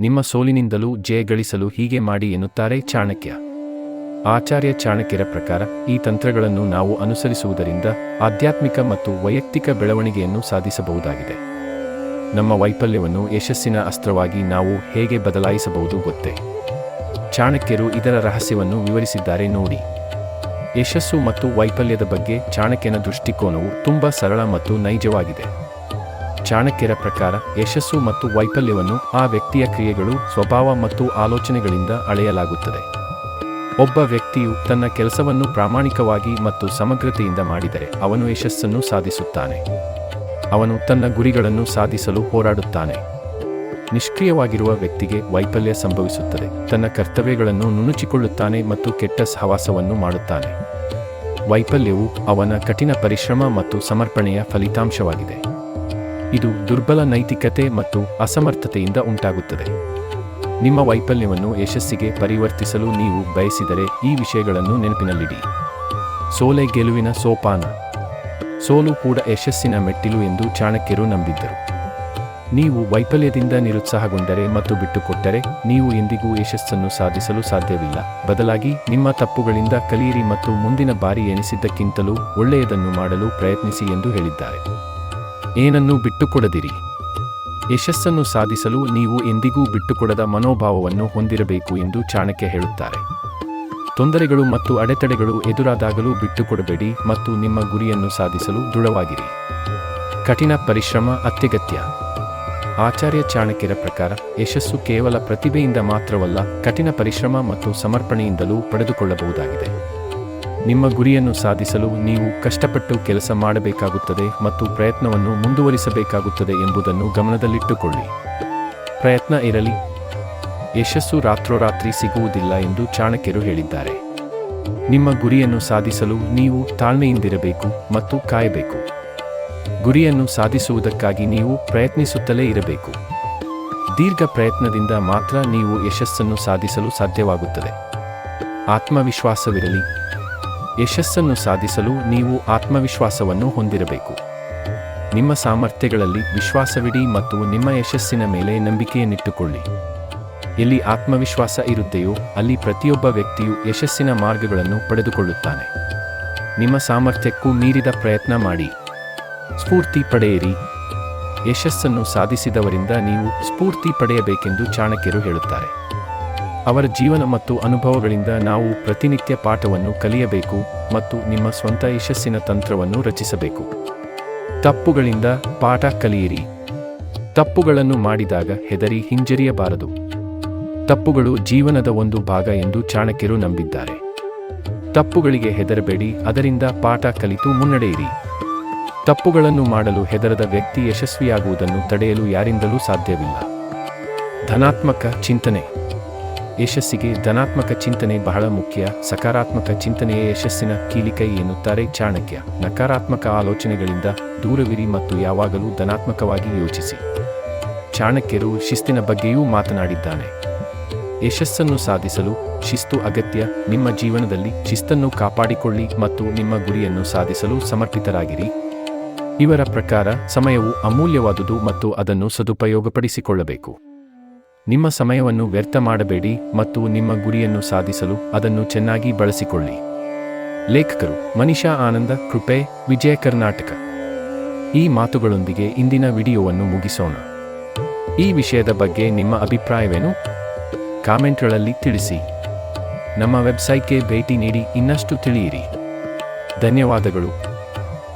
ನಿಮ್ಮ ಸೋಲಿನಿಂದಲೂ ಜಯ ಗಳಿಸಲು ಹೀಗೆ ಮಾಡಿ ಎನ್ನುತ್ತಾರೆ ಚಾಣಕ್ಯ. ಆಚಾರ್ಯ ಚಾಣಕ್ಯರ ಪ್ರಕಾರ ಈ ತಂತ್ರಗಳನ್ನು ನಾವು ಅನುಸರಿಸುವುದರಿಂದ ಆಧ್ಯಾತ್ಮಿಕ ಮತ್ತು ವೈಯಕ್ತಿಕ ಬೆಳವಣಿಗೆಯನ್ನು ಸಾಧಿಸಬಹುದಾಗಿದೆ. ನಮ್ಮ ವೈಫಲ್ಯವನ್ನು ಯಶಸ್ಸಿನ ಅಸ್ತ್ರವಾಗಿ ನಾವು ಹೇಗೆ ಬದಲಾಯಿಸಬಹುದು ಗೊತ್ತೇ? ಚಾಣಕ್ಯರು ಇದರ ರಹಸ್ಯವನ್ನು ವಿವರಿಸಿದ್ದಾರೆ ನೋಡಿ. ಯಶಸ್ಸು ಮತ್ತು ವೈಫಲ್ಯದ ಬಗ್ಗೆ ಚಾಣಕ್ಯನ ದೃಷ್ಟಿಕೋನವು ತುಂಬ ಸರಳ ಮತ್ತು ನೈಜವಾಗಿದೆ. ಚಾಣಕ್ಯರ ಪ್ರಕಾರ ಯಶಸ್ಸು ಮತ್ತು ವೈಫಲ್ಯವನ್ನು ಆ ವ್ಯಕ್ತಿಯ ಕ್ರಿಯೆಗಳು, ಸ್ವಭಾವ ಮತ್ತು ಆಲೋಚನೆಗಳಿಂದ ಅಳೆಯಲಾಗುತ್ತದೆ. ಒಬ್ಬ ವ್ಯಕ್ತಿಯು ತನ್ನ ಕೆಲಸವನ್ನು ಪ್ರಾಮಾಣಿಕವಾಗಿ ಮತ್ತು ಸಮಗ್ರತೆಯಿಂದ ಮಾಡಿದರೆ ಅವನು ಯಶಸ್ಸನ್ನು ಸಾಧಿಸುತ್ತಾನೆ. ಅವನು ತನ್ನ ಗುರಿಗಳನ್ನು ಸಾಧಿಸಲು ಹೋರಾಡುತ್ತಾನೆ. ನಿಷ್ಕ್ರಿಯವಾಗಿರುವ ವ್ಯಕ್ತಿಗೆ ವೈಫಲ್ಯ ಸಂಭವಿಸುತ್ತದೆ. ತನ್ನ ಕರ್ತವ್ಯಗಳನ್ನು ನುಣುಚಿಕೊಳ್ಳುತ್ತಾನೆ ಮತ್ತು ಕೆಟ್ಟ ಸಹವಾಸವನ್ನು ಮಾಡುತ್ತಾನೆ. ವೈಫಲ್ಯವು ಅವನ ಕಠಿಣ ಪರಿಶ್ರಮ ಮತ್ತು ಸಮರ್ಪಣೆಯ ಫಲಿತಾಂಶವಾಗಿದೆ. ಇದು ದುರ್ಬಲ ನೈತಿಕತೆ ಮತ್ತು ಅಸಮರ್ಥತೆಯಿಂದ ಉಂಟಾಗುತ್ತದೆ. ನಿಮ್ಮ ವೈಫಲ್ಯವನ್ನು ಯಶಸ್ಸಿಗೆ ಪರಿವರ್ತಿಸಲು ನೀವು ಬಯಸಿದರೆ ಈ ವಿಷಯಗಳನ್ನು ನೆನಪಿನಲ್ಲಿಡಿ. ಸೋಲೆ ಗೆಲುವಿನ ಸೋಪಾನ. ಸೋಲು ಕೂಡ ಯಶಸ್ಸಿನ ಮೆಟ್ಟಿಲು ಎಂದು ಚಾಣಕ್ಯರು ನಂಬಿದ್ದರು. ನೀವು ವೈಫಲ್ಯದಿಂದ ನಿರುತ್ಸಾಹಗೊಂಡರೆ ಮತ್ತು ಬಿಟ್ಟುಕೊಟ್ಟರೆ ನೀವು ಎಂದಿಗೂ ಯಶಸ್ಸನ್ನು ಸಾಧಿಸಲು ಸಾಧ್ಯವಿಲ್ಲ. ಬದಲಾಗಿ ನಿಮ್ಮ ತಪ್ಪುಗಳಿಂದ ಕಲಿಯಿರಿ ಮತ್ತು ಮುಂದಿನ ಬಾರಿ ಎನಿಸಿದ್ದಕ್ಕಿಂತಲೂ ಒಳ್ಳೆಯದನ್ನು ಮಾಡಲು ಪ್ರಯತ್ನಿಸಿ ಎಂದು ಹೇಳಿದ್ದಾರೆ. ಏನನ್ನೂ ಬಿಟ್ಟುಕೊಡದಿರಿ. ಯಶಸ್ಸನ್ನು ಸಾಧಿಸಲು ನೀವು ಎಂದಿಗೂ ಬಿಟ್ಟುಕೊಡದ ಮನೋಭಾವವನ್ನು ಹೊಂದಿರಬೇಕು ಎಂದು ಚಾಣಕ್ಯ ಹೇಳುತ್ತಾರೆ. ತೊಂದರೆಗಳು ಮತ್ತು ಅಡೆತಡೆಗಳು ಎದುರಾದಾಗಲೂ ಬಿಟ್ಟುಕೊಡಬೇಡಿ ಮತ್ತು ನಿಮ್ಮ ಗುರಿಯನ್ನು ಸಾಧಿಸಲು ದೃಢವಾಗಿರಿ. ಕಠಿಣ ಪರಿಶ್ರಮ ಅತ್ಯಗತ್ಯ. ಆಚಾರ್ಯ ಚಾಣಕ್ಯರ ಪ್ರಕಾರ ಯಶಸ್ಸು ಕೇವಲ ಪ್ರತಿಭೆಯಿಂದ ಮಾತ್ರವಲ್ಲ ಕಠಿಣ ಪರಿಶ್ರಮ ಮತ್ತು ಸಮರ್ಪಣೆಯಿಂದಲೂ ಪಡೆದುಕೊಳ್ಳಬಹುದಾಗಿದೆ. ನಿಮ್ಮ ಗುರಿಯನ್ನು ಸಾಧಿಸಲು ನೀವು ಕಷ್ಟಪಟ್ಟು ಕೆಲಸ ಮಾಡಬೇಕಾಗುತ್ತದೆ ಮತ್ತು ಪ್ರಯತ್ನವನ್ನು ಮುಂದುವರಿಸಬೇಕಾಗುತ್ತದೆ ಎಂಬುದನ್ನು ಗಮನದಲ್ಲಿಟ್ಟುಕೊಳ್ಳಿ. ಪ್ರಯತ್ನ ಇರಲಿ. ಯಶಸ್ಸು ರಾತ್ರೋರಾತ್ರಿ ಸಿಗುವುದಿಲ್ಲ ಎಂದು ಚಾಣಕ್ಯರು ಹೇಳಿದ್ದಾರೆ. ನಿಮ್ಮ ಗುರಿಯನ್ನು ಸಾಧಿಸಲು ನೀವು ತಾಳ್ಮೆಯಿಂದಿರಬೇಕು ಮತ್ತು ಕಾಯಬೇಕು. ಗುರಿಯನ್ನು ಸಾಧಿಸುವುದಕ್ಕಾಗಿ ನೀವು ಪ್ರಯತ್ನಿಸುತ್ತಲೇ ಇರಬೇಕು. ದೀರ್ಘ ಪ್ರಯತ್ನದಿಂದ ಮಾತ್ರ ನೀವು ಯಶಸ್ಸನ್ನು ಸಾಧಿಸಲು ಸಾಧ್ಯವಾಗುತ್ತದೆ. ಆತ್ಮವಿಶ್ವಾಸವಿರಲಿ. ಯಶಸ್ಸನ್ನು ಸಾಧಿಸಲು ನೀವು ಆತ್ಮವಿಶ್ವಾಸವನ್ನು ಹೊಂದಿರಬೇಕು. ನಿಮ್ಮ ಸಾಮರ್ಥ್ಯಗಳಲ್ಲಿ ವಿಶ್ವಾಸವಿಡಿ ಮತ್ತು ನಿಮ್ಮ ಯಶಸ್ಸಿನ ಮೇಲೆ ನಂಬಿಕೆಯನ್ನಿಟ್ಟುಕೊಳ್ಳಿ. ಎಲ್ಲಿ ಆತ್ಮವಿಶ್ವಾಸ ಇರುತ್ತೆಯೋ ಅಲ್ಲಿ ಪ್ರತಿಯೊಬ್ಬ ವ್ಯಕ್ತಿಯು ಯಶಸ್ಸಿನ ಮಾರ್ಗಗಳನ್ನು ಪಡೆದುಕೊಳ್ಳುತ್ತಾನೆ. ನಿಮ್ಮ ಸಾಮರ್ಥ್ಯಕ್ಕೂ ಮೀರಿದ ಪ್ರಯತ್ನ ಮಾಡಿ. ಸ್ಫೂರ್ತಿ ಪಡೆಯಿರಿ. ಯಶಸ್ಸನ್ನು ಸಾಧಿಸಿದವರಿಂದ ನೀವು ಸ್ಫೂರ್ತಿ ಪಡೆಯಬೇಕೆಂದು ಚಾಣಕ್ಯರು ಹೇಳುತ್ತಾರೆ. ಅವರ ಜೀವನ ಮತ್ತು ಅನುಭವಗಳಿಂದ ನಾವು ಪ್ರತಿನಿತ್ಯ ಪಾಠವನ್ನು ಕಲಿಯಬೇಕು ಮತ್ತು ನಿಮ್ಮ ಸ್ವಂತ ಯಶಸ್ಸಿನ ತಂತ್ರವನ್ನು ರಚಿಸಬೇಕು. ತಪ್ಪುಗಳಿಂದ ಪಾಠ ಕಲಿಯಿರಿ. ತಪ್ಪುಗಳನ್ನು ಮಾಡಿದಾಗ ಹೆದರಿ ಹಿಂಜರಿಯಬಾರದು. ತಪ್ಪುಗಳು ಜೀವನದ ಒಂದು ಭಾಗ ಎಂದು ಚಾಣಕ್ಯರು ನಂಬಿದ್ದಾರೆ. ತಪ್ಪುಗಳಿಗೆ ಹೆದರಬೇಡಿ, ಅದರಿಂದ ಪಾಠ ಕಲಿತು ಮುನ್ನಡೆಯಿರಿ. ತಪ್ಪುಗಳನ್ನು ಮಾಡಲು ಹೆದರದ ವ್ಯಕ್ತಿ ಯಶಸ್ವಿಯಾಗುವುದನ್ನು ತಡೆಯಲು ಯಾರಿಂದಲೂ ಸಾಧ್ಯವಿಲ್ಲ. ಧನಾತ್ಮಕ ಚಿಂತನೆ. ಯಶಸ್ಸಿಗೆ ಧನಾತ್ಮಕ ಚಿಂತನೆ ಬಹಳ ಮುಖ್ಯ. ಸಕಾರಾತ್ಮಕ ಚಿಂತನೆಯೇ ಯಶಸ್ಸಿನ ಕೀಲಿಕೈ ಎನ್ನುತ್ತಾರೆ ಚಾಣಕ್ಯ. ನಕಾರಾತ್ಮಕ ಆಲೋಚನೆಗಳಿಂದ ದೂರವಿರಿ ಮತ್ತು ಯಾವಾಗಲೂ ಧನಾತ್ಮಕವಾಗಿ ಯೋಚಿಸಿ. ಚಾಣಕ್ಯರು ಶಿಸ್ತಿನ ಬಗ್ಗೆಯೂ ಮಾತನಾಡಿದ್ದಾನೆ. ಯಶಸ್ಸನ್ನು ಸಾಧಿಸಲು ಶಿಸ್ತು ಅಗತ್ಯ. ನಿಮ್ಮ ಜೀವನದಲ್ಲಿ ಶಿಸ್ತನ್ನು ಕಾಪಾಡಿಕೊಳ್ಳಿ ಮತ್ತು ನಿಮ್ಮ ಗುರಿಯನ್ನು ಸಾಧಿಸಲು ಸಮರ್ಪಿತರಾಗಿರಿ. ಇವರ ಪ್ರಕಾರ ಸಮಯವು ಅಮೂಲ್ಯವಾದುದು ಮತ್ತು ಅದನ್ನು ಸದುಪಯೋಗಪಡಿಸಿಕೊಳ್ಳಬೇಕು. ನಿಮ್ಮ ಸಮಯವನ್ನು ವ್ಯರ್ಥ ಮಾಡಬೇಡಿ ಮತ್ತು ನಿಮ್ಮ ಗುರಿಯನ್ನು ಸಾಧಿಸಲು ಅದನ್ನು ಚೆನ್ನಾಗಿ ಬಳಸಿಕೊಳ್ಳಿ. ಲೇಖಕರು ಮನಿಷಾ ಆನಂದ, ಕೃಪೆ, ವಿಜಯ ಕರ್ನಾಟಕ. ಈ ಮಾತುಗಳೊಂದಿಗೆ ಇಂದಿನ ವಿಡಿಯೋವನ್ನು ಮುಗಿಸೋಣ. ಈ ವಿಷಯದ ಬಗ್ಗೆ ನಿಮ್ಮ ಅಭಿಪ್ರಾಯವೇನು? ಕಾಮೆಂಟ್ಗಳಲ್ಲಿ ತಿಳಿಸಿ. ನಮ್ಮ ವೆಬ್ಸೈಟ್ಗೆ ಭೇಟಿ ನೀಡಿ ಇನ್ನಷ್ಟು ತಿಳಿಯಿರಿ. ಧನ್ಯವಾದಗಳು.